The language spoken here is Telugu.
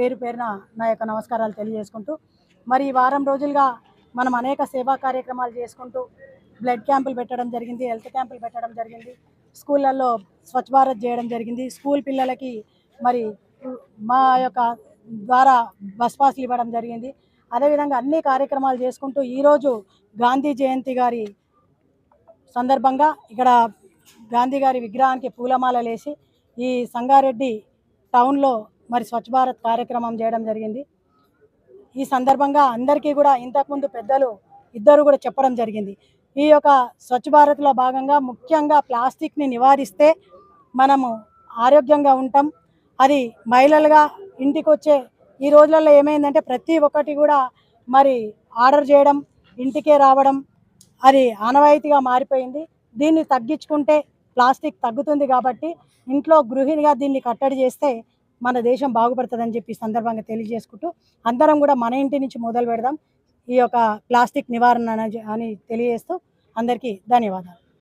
పేరు పేరున నా యొక్క నమస్కారాలు తెలియజేసుకుంటూ మరి ఈ వారం రోజులుగా మనం అనేక సేవా కార్యక్రమాలు చేసుకుంటూ బ్లడ్ క్యాంపులు పెట్టడం జరిగింది హెల్త్ క్యాంపులు పెట్టడం జరిగింది స్కూళ్ళల్లో స్వచ్ఛ భారత్ చేయడం జరిగింది స్కూల్ పిల్లలకి మరి మా యొక్క ద్వారా బస్ పాస్లు ఇవ్వడం జరిగింది. అదేవిధంగా అన్ని కార్యక్రమాలు చేసుకుంటూ ఈరోజు గాంధీ జయంతి గారి సందర్భంగా ఇక్కడ గాంధీ గారి విగ్రహానికి పూలమాలలేసి ఈ సంగారెడ్డి టౌన్లో మరి స్వచ్ఛ భారత్ కార్యక్రమం చేయడం జరిగింది. ఈ సందర్భంగా అందరికీ కూడా ఇంతకుముందు పెద్దలు ఇద్దరు కూడా చెప్పడం జరిగింది. ఈ యొక్క స్వచ్ఛ భారత్లో భాగంగా ముఖ్యంగా ప్లాస్టిక్ని నివారిస్తే మనము ఆరోగ్యంగా ఉంటాం. అది మహిళలుగా ఇంటికి వచ్చే ఈ రోజులలో ఏమైందంటే ప్రతి ఒక్కటి కూడా మరి ఆర్డర్ చేయడం ఇంటికే రావడం అది ఆనవాయితీగా మారిపోయింది. దీన్ని తగ్గించుకుంటే ప్లాస్టిక్ తగ్గుతుంది కాబట్టి ఇంట్లో గృహిణిగా దీన్ని కట్టడి చేస్తే మన దేశం బాగుపడుతుందని చెప్పి సందర్భంగా తెలియజేసుకుంటూ అందరం కూడా మన ఇంటి నుంచి మొదలు పెడదాం. ఈ యొక్క ప్లాస్టిక్ నివారణ అని- అని తెలియజేస్తూ అందరికీ ధన్యవాదాలు.